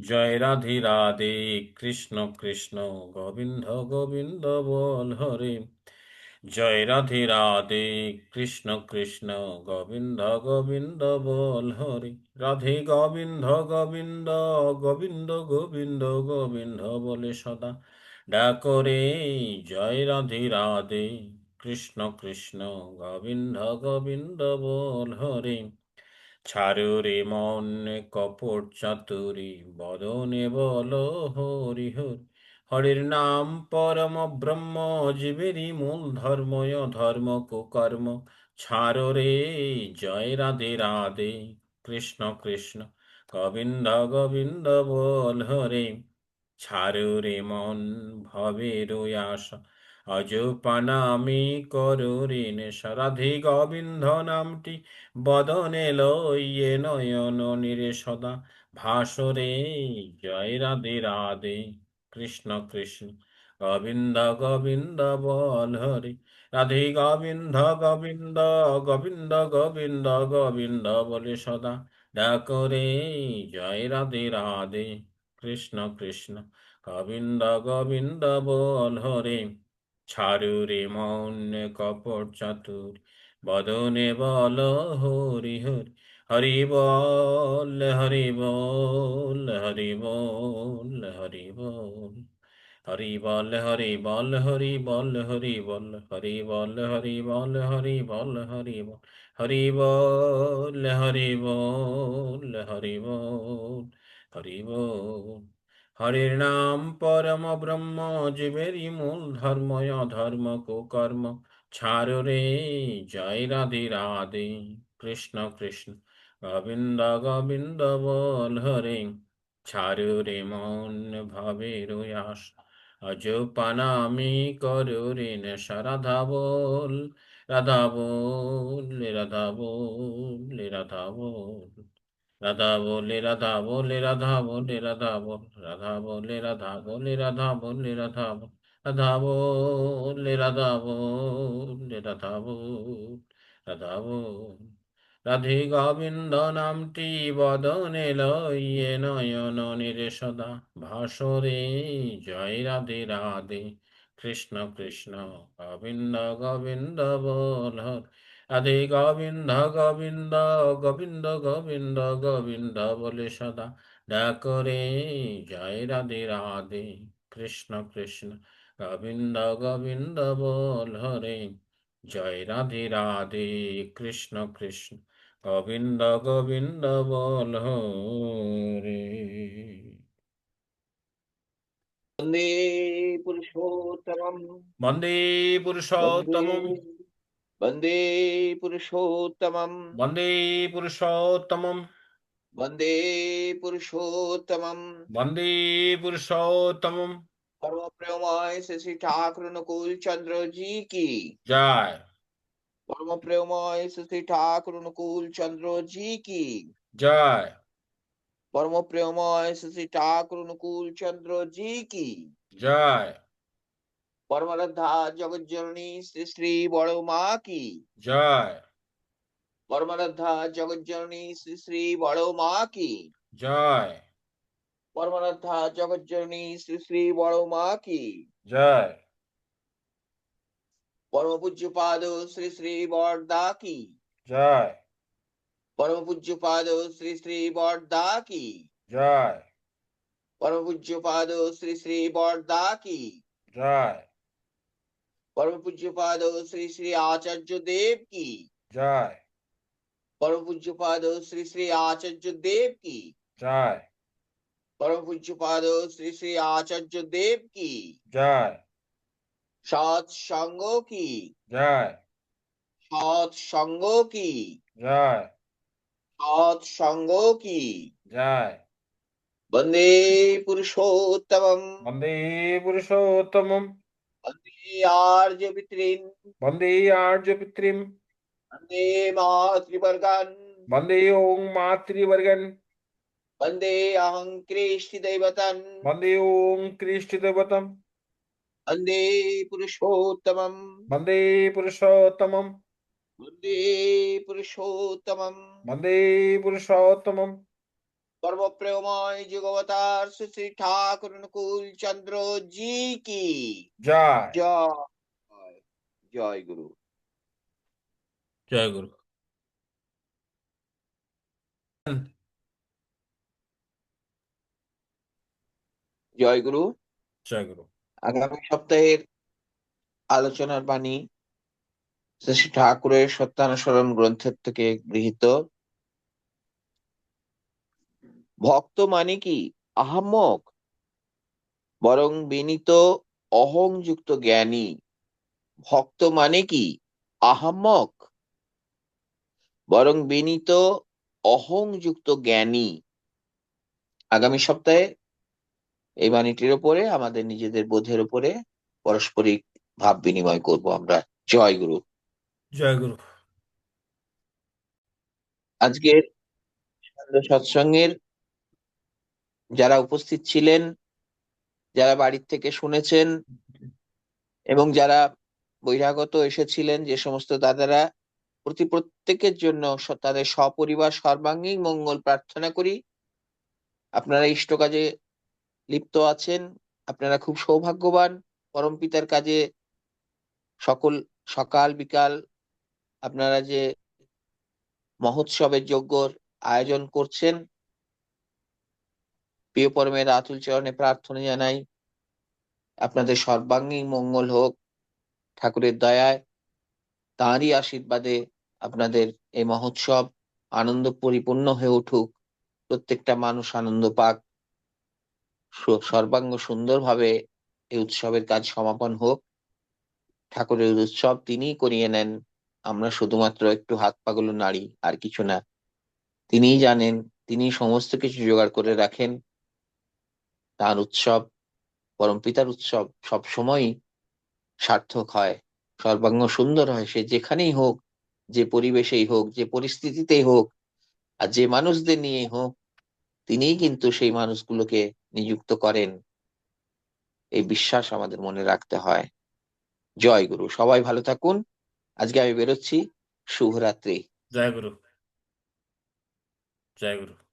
জয় রাধে রাধে, কৃষ্ণ কৃষ্ণ, গোবিন্দ গোবিন্দ বল হরে। জয় রাধে রাধে, কৃষ্ণ কৃষ্ণ, গোবিন্দ গোবিন্দ বল হরে। রাধে গোবিন্দ গোবিন্দ গোবিন্দ গোবিন্দ গোবিন্দ বলে সদা ডাকরে জয় রাধে রাধে, কৃষ্ণ কৃষ্ণ, গোবিন্দ গোবিন্দ বল হরে। ছাড়ো মন কপট চাতুরি, বদনে বল হরি হরি। হরির নাম পরম ব্রহ্ম, জীবেরই মূল ধর্ময় ধর্ম কুকর্ম। ছাড়ো রে জয় রাধে রাধে, কৃষ্ণ কৃষ্ণ, গোবিন্দ গোবিন্দ বল হরে। ছাড়ো রে মন ভবের আশা অজপানামি করো রে নেশা রাধে গোবিন্দ নামটি বদনে লইয়ে নয়ন নিরে সদা। ভাসরে জয় রাধে রাধে। কৃষ্ণ কৃষ্ণ। গোবিন্দ গোবিন্দ বল হরে। রাধে গোবিন্দ গোবিন্দ গোবিন্দ গোবিন্দ গোবিন্দ বলে সদা। ডাকরে জয় রাধে রাধে। কৃষ্ণ কৃষ্ণ। গোবিন্দ গোবিন্দ বল হরে। ছাড়ু রে মন কপট চাতুর বদনে বল হরি হরি হরি বল হরি বল হরি বল হরি বল হরি বল হরি বল হরি বল হরি বল হরি বল হরি বল হরি বল হরি বল হরি বল হরি বল হরি বল হরি বল হরির নাম পরম ব্রহ্ম জীবেরই মূল ধর্ম কুকর্ম ছাড়ো রে জয় রাধে রাধে কৃষ্ণ কৃষ্ণ গোবিন্দ গোবিন্দ বল হরে ছাড়ো রে মন ভাবের আশা আজ পানামি করো রে নেশা রাধা বল রাধা বল রাধা বল রাধা বল রাধা বলে রাধা বলে রাধা বলে, রাধা বল, রাধা বলে রাধা বলে রাধা বলে, রাধা বল, রাধা বলে রাধা বলে, রাধা বল রাধা বল। রাধে গোবিন্দ নামটি বদনে লইয়ে নয়ন নিরে সদা ভাসরে। জয় রাধে রাধে, কৃষ্ণ কৃষ্ণ, গোবিন্দ গোবিন্দ বল রাধে গোবিন্দ গোবিন্দ গোবিন্দ গোবিন্দ গোবিন্দ বলে সদা। ডাকরে জয় রাধে রাধে কৃষ্ণ কৃষ্ণ। গোবিন্দ গোবিন্দ বল হরে জয় রাধে রাধে কৃষ্ণ কৃষ্ণ। গোবিন্দ গোবিন্দ বল হরে। বন্দে পুরুষোত্তমম। বন্দে পুরুষোত্তমম। वंदे पुरुषोत्तमम्। वंदे पुरुषोत्तमम्। वंदे पुरुषोत्तमम्। वंदे पुरुषोत्तमम्। परम प्रेमाय श्री ठाकुर नकुल चंद्र जी की। जय। परम प्रेमाय श्री ठाकुर नकुल चंद्र जी की। जय। परम प्रेमाय श्री ठाकुर नकुल चंद्र जी की। जय। परमरद्धा जगत श्री श्री बड़ो माँ की। जय। परमरद्धा जगत श्री श्री बड़ो माँ की। जय। परमरद्धा जगत श्री श्री बड़ो माँ की। जय। परम पूज्य पाद श्री श्री बड़दा की। जय। परम पूज्य पाद श्री श्री बड़दा की। जय। परम पूज्य पाद श्री श्री बड़दा की। जय। পরম পূজ্য পাদ শ্রী শ্রী আচার্য দেব কি জয় পরম পূজ্য পাদ শ্রী শ্রী আচার্য দেব কি জয় পরম পূজ্য পাদ শ্রী শ্রী আচার্য দেব কি জয় সৎ সঙ্গ কি জয় সৎ সঙ্গ কি জয় সৎ সঙ্গ কি জয় বন্দে পুরুষোত্তমম বন্দে পুরুষোত্তমম वंदे आर्यपित्रीन् वंदे आर्यपित्रीम् वंदे मातृवर्गान्। वंदे ॐ मातृवर्गन्। वंदे अहं क्रीष्टिदैवतन्। वंदे ॐ क्रीष्टिदैवतम्। वंदे पुरुषोत्तमम्। वंदे पुरुषोत्तमम्। वंदे पुरुषोत्तमम्। वंदे पुरुषोत्तमम्। পরম যুগবতার শ্রী শ্রী ঠাকুর অনুকূল চন্দ্র জি কি? জয়। জয়। জয় গুরু। জয় গুরু। জয় গুরু। জয় গুরু। আগামী সপ্তাহের আলোচনার বাণী শ্রী শ্রী ঠাকুরের সত্যানুসরণ গ্রন্থের থেকে গৃহীত। ভক্ত মানে কি? আহাম্মক। বরং বিনীত অহংযুক্ত জ্ঞানী। ভক্ত মানে কি? আহাম্মক। বরং বিনীত অহংযুক্ত জ্ঞানী। আগামী সপ্তাহে এই বাণীটির ওপরে আমাদের নিজেদের বোধের উপরে পারস্পরিক ভাব বিনিময় করব আমরা। জয় গুরু। জয় গুরু। আজকের সৎসঙ্গের যারা উপস্থিত ছিলেন, যারা বাড়ির থেকে শুনেছেন এবং যারা বহিরাগত এসেছিলেন, যে সমস্ত দাদারা, প্রতি প্রত্যেকের জন্য তাদের সপরিবার সর্বাঙ্গীন মঙ্গল প্রার্থনা করি। আপনারা ইষ্ট কাজে লিপ্ত আছেন, আপনারা খুব সৌভাগ্যবান, পরম পিতার কাজে সকল, সকাল, বিকাল আপনারা যে মহোৎসবের যজ্ঞর আয়োজন করছেন প্রিয় পরমের আতুল চরণে প্রার্থনা জানাই। আপনাদের সর্বাঙ্গীন মঙ্গল হোক, ঠাকুরের দয়ায়, তাঁরই আশীর্বাদে আপনাদের এই মহোৎসব আনন্দ পরিপূর্ণ হয়ে উঠুক, প্রত্যেকটা মানুষ আনন্দ পাক। সর্বাঙ্গ সুন্দরভাবে এই উৎসবের কাজ সমাপন হোক। ঠাকুরের উৎসব তিনিই করিয়ে নেন, আমরা শুধুমাত্র একটু হাত পাগুলো নাড়ি, আর কিছু না। তিনিই জানেন তিনি সমস্ত কিছু জোগাড় করে রাখেন। তার উৎসব পরমপিতার উৎসব সব সময়ই সার্থক হয়, সর্বাঙ্গ সুন্দর হয়। সে যেখানেই হোক, যে পরিবেশেই হোক, যে পরিস্থিতিতেই হোক, আর যে মানুষদের নিয়ে হোক, তিনিই কিন্তু সেই মানুষগুলোকে নিযুক্ত করেন। এই বিশ্বাস আমাদের মনে রাখতে হয়। জয় গুরু। সবাই ভালো থাকুন। আজকে আমি বেরোচ্ছি। শুভরাত্রি। জয় গুরু। জয় গুরু।